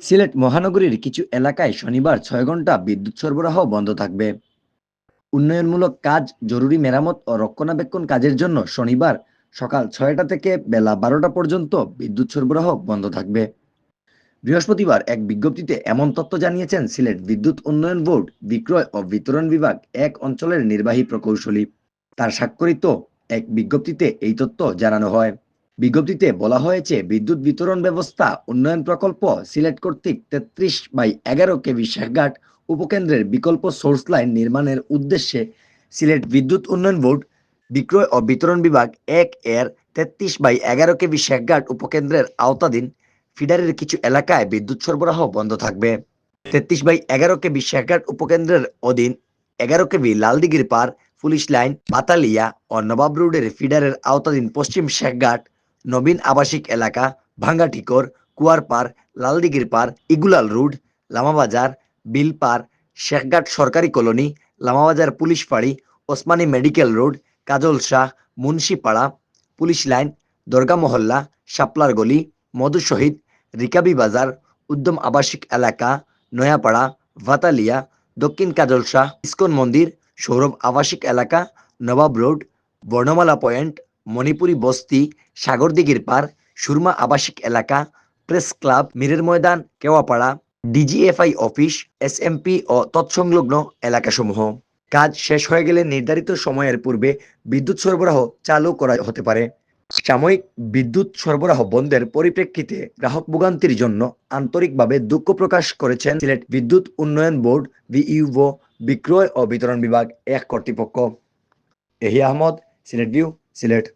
সিলেট মহানগরীর কিছু এলাকায় শনিবার ছয় ঘণ্টা বিদ্যুৎ সরবরাহ বন্ধ থাকবে। উন্নয়নমূলক কাজ, জরুরি মেরামত ও রক্ষণাবেক্ষণ কাজের জন্য শনিবার সকাল ছয়টা থেকে বেলা বারোটা পর্যন্ত বিদ্যুৎ সরবরাহ বন্ধ থাকবে। বৃহস্পতিবার এক বিজ্ঞপ্তিতে এমন তথ্য জানিয়েছেন সিলেট বিদ্যুৎ উন্নয়ন বোর্ড, বিক্রয় ও বিতরণ বিভাগ, এক অঞ্চলের নির্বাহী প্রকৌশলী। তার স্বাক্ষরিত এক বিজ্ঞপ্তিতে এই তথ্য জানানো হয়। বিজ্ঞপ্তিতে বলা হয়েছে, বিদ্যুৎ বিতরণ ব্যবস্থা উন্নয়ন প্রকল্প সিলেট কর্তৃক তেত্রিশ বাই এগারো কেভি শেখঘাট উপকেন্দ্রের বিকল্প সোর্স লাইন নির্মাণের উদ্দেশ্যে সিলেট বিদ্যুৎ উন্নয়ন বোর্ড, বিক্রয় ও বিতরণ বিভাগ এক এর তেত্রিশ বাই এগারো কেভি শেখঘাট উপকেন্দ্রের আওতাধীন ফিডারের কিছু এলাকায় বিদ্যুৎ সরবরাহ বন্ধ থাকবে। তেত্রিশ বাই এগারো কেবি শেখঘাট উপকেন্দ্রের অধীন এগারো কেবি লালদিঘির পার, পুলিশ লাইন পাতালিয়া ও নবাব রোডের ফিডারের আওতাধীন পশ্চিম শেখঘাট নবীন আবাসিক এলাকা ভাঙ্গাটিকর কুয়ারপাড় লালদিগির পার ইগুলাল রোড, লামাবাজার বিলপার শেখঘাট সরকারি কলোনি, লামাবাজার পুলিশ ফাঁড়ি, Osmani medical road, Kajal Shah, Munshipara, police line, Dargah Mahalla, শাপলার গলি, মধু শহীদ, রিকাবি বাজার, উদ্যম আবাসিক এলাকা, নয়াপাড়া, ভাতালিয়া, দক্ষিণ কাজল শাহ, ইস্কন মন্দির, সৌরভ আবাসিক এলাকা, নবাব রোড, বর্ণমালা পয়েন্ট মণিপুরি বস্তি সাগরদিঘির পার, সুরমা আবাসিক এলাকা, প্রেস ক্লাব, মীরের ময়দান, কেওয়াপাড়া, ডিজিএফআই অফিস, এসএমপি ও তৎসংলগ্ন এলাকাসমূহ। কাজ শেষ হয়ে গেলে নির্ধারিত সময়ের পূর্বে বিদ্যুৎ সরবরাহ চালু করা হতে পারে। সাময়িক বিদ্যুৎ সরবরাহ বন্ধের পরিপ্রেক্ষিতে গ্রাহক ভোগান্তির জন্য আন্তরিকভাবে দুঃখ প্রকাশ করেছেন সিলেট বিদ্যুৎ উন্নয়ন বোর্ড বিইউও বিক্রয় ও বিতরণ বিভাগ এক কর্তৃপক্ষ। এহি আহমদ, সিলেট ভিউ, সিলেট।